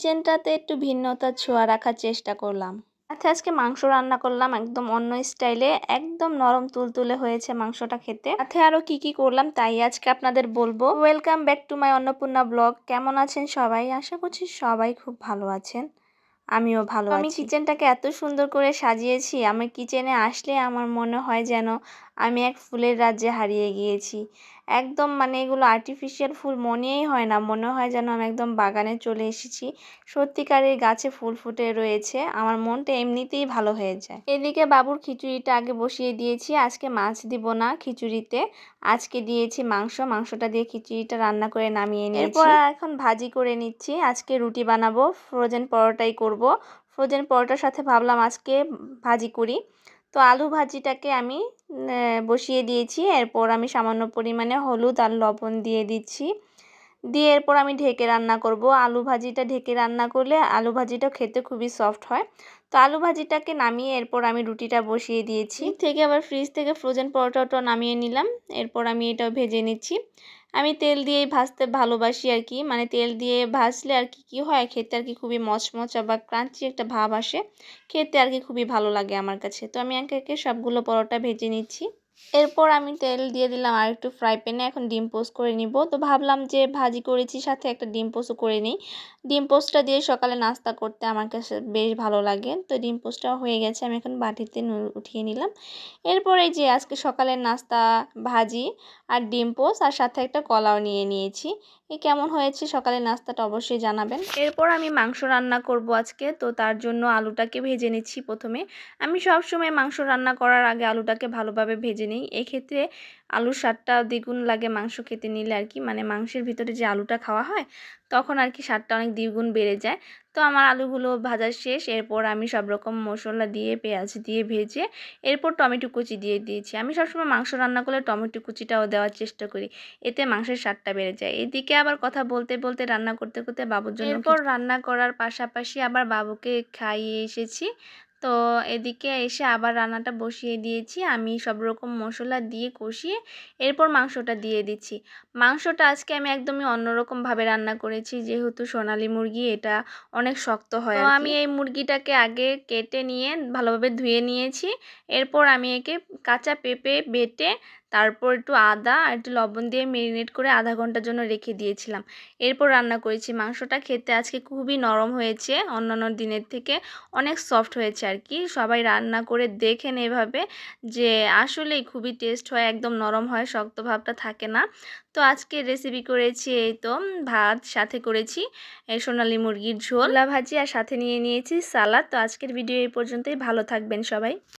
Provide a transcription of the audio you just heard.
কিচেনটাতে একটু ভিন্নতা ছোঁয়া রাখার চেষ্টা করলাম। সাথে আজকে মাংস রান্না করলাম একদম অন্য স্টাইলে একদম নরম তুলতুলে হয়েছে মাংসটা খেতে। সাথে আরও কি কি করলাম তাই আজকে আপনাদের বলব। Welcome back to my Annapurna blog কেমন আছেন সবাই? আশা করছি সবাই খুব ভালো আছেন। আমিও ভালো আমি কিচেনটাকে এত সুন্দর করে সাজিয়েছি আমি কিচেনে আসলে আমার মনে হয় যেন আমি এক ফুলের রাজ্যে হারিয়ে গিয়েছি। একদম মানে এগুলো আর্টিফিশিয়াল ফুল মনেই হয় না। মনে হয় যেন আমি একদম বাগানে চলে এসেছি। সত্যিকারের গাছে ফুল ফুটে রয়েছে। আমার মনটা এমনিতেই ভালো হয়ে যায়। এদিকে বাবুর খিচুড়িটা আগে বসিয়ে দিয়েছি। আজকে মাছ দিব না খিচুড়িতে। আজকে দিয়েছি মাংস। মাংসটা দিয়ে খিচুড়িটা রান্না করে নামিয়ে নিয়েছি। এরপর এখন ভাজি করে নিচ্ছি। আজকে রুটি বানাবো। ফ্রোজেন পরোটাই করব। ফ্রোজেন পরোটার সাথে ভাবলাম আজকে ভাজি করি। তো আলু ভাজিটাকে আমি বসিয়ে দিয়েছি। এরপর আমি সামান্য পরিমাণে হলুদ আর লবণ দিয়ে দিচ্ছি। দিয়ে এরপর আমি ঢেকে রান্না করব। আলু ভাজিটা ঢেকে রান্না করলে আলু ভাজিটা খেতে খুবই সফট হয়। তো আলু ভাজিটাকে নামিয়ে এরপর আমি রুটিটা বসিয়ে দিয়েছি। থেকে আবার ফ্রিজ থেকে ফ্রোজেন পরোটাটা নামিয়ে নিলাম। এরপর আমি এটাও ভেজে নিচ্ছি। আমি তেল দিয়েই ভাজতে ভালোবাসি আর কি মানে তেল দিয়ে ভাজলে আর কি, কী হয়? খেতে আর কি খুবই মচমচা বা ক্রাঞ্চি একটা ভাব আসে। খেতে আর কি খুবই ভালো লাগে আমার কাছে। তো আমি একে একে সবগুলো পরোটা ভেজে নিচ্ছি। এরপর আমি তেল দিয়ে দিলাম আর একটু ফ্রাই প্যানে এখন ডিম পোস্ট করে নিব। তো ভাবলাম যে ভাজি করেছি, সাথে একটা ডিম পোস্টও করে নিই। ডিম পোস্টটা দিয়ে সকালে নাস্তা করতে আমার কাছে বেশ ভালো লাগে। তো ডিম পোস্টটা হয়ে গেছে, আমি এখন বাটিতে উঠিয়ে নিলাম। এরপরে যে আজকে সকালের নাস্তা, ভাজি আর ডিম পোস্ট আর সাথে একটা কলাও নিয়ে নিয়েছি। এ কেমন হয়েছে সকালের নাস্তাটা অবশ্যই জানাবেন। এরপর আমি মাংস রান্না করব আজকে। তো তার জন্য আলুটাকে ভেজে নিচ্ছি প্রথমে। আমি সব সময় মাংস রান্না করার আগে আলুটাকে ভালোভাবে ভেজে নিই। এক্ষেত্রে আলুর স্বাদটা দ্বিগুণ লাগে মাংস খেতে নিলে আর কি। মানে মাংসের ভিতরে যে আলুটা খাওয়া হয় তখন আর কি স্বাদটা অনেক দ্বিগুণ বেড়ে যায়। তো আমার আলুগুলো ভাজা শেষ। এরপর আমি সব রকম মশলা দিয়ে পেঁয়াজ দিয়ে ভেজে এরপর টমেটো কুচি দিয়ে দিয়েছি। আমি সবসময় মাংস রান্না করলে টমেটো কুচিটাও দেওয়ার চেষ্টা করি। এতে মাংসের স্বাদটা বেড়ে যায়। এদিকে আবার কথা বলতে বলতে রান্না করতে করতে বাবুর জন্য এরপর রান্না করার পাশাপাশি আবার বাবুকে খাইয়ে এসেছি। তো এদিকে এসে আবার রান্নাটা বসিয়ে দিয়েছি। আমি সব রকম মশলা দিয়ে কষিয়ে এরপর মাংসটা দিয়ে দিচ্ছি। মাংসটা আজকে আমি একদমই অন্যরকমভাবে রান্না করেছি যেহেতু সোনালি মুরগি এটা অনেক শক্ত হয় তো আমি এই মুরগিটাকে আগে কেটে নিয়ে ভালোভাবে ধুয়ে নিয়েছি। এরপর আমি একে কাঁচা পেঁপে বেটে তারপর একটু আদা আর একটু লবণ দিয়ে মেরিনেট করে আধা ঘণ্টার জন্য রেখে দিয়েছিলাম। এরপর রান্না করেছি মাংসটা। খেতে আজকে খুবই নরম হয়েছে। অন্যান্য দিনের থেকে অনেক সফট হয়েছে আর কি। সবাই রান্না করে দেখেন এভাবে যে আসলেই খুবই টেস্ট হয়, একদম নরম হয়, শক্ত ভাবটা থাকে না। তো আজকে রেসিপি করেছি এই তো, ভাত, সাথে করেছি সোনালি মুরগির ঝোলা। ভাজি আর সাথে নিয়ে নিয়েছি সালাদ। তো আজকের ভিডিও এই পর্যন্তই। ভালো থাকবেন সবাই।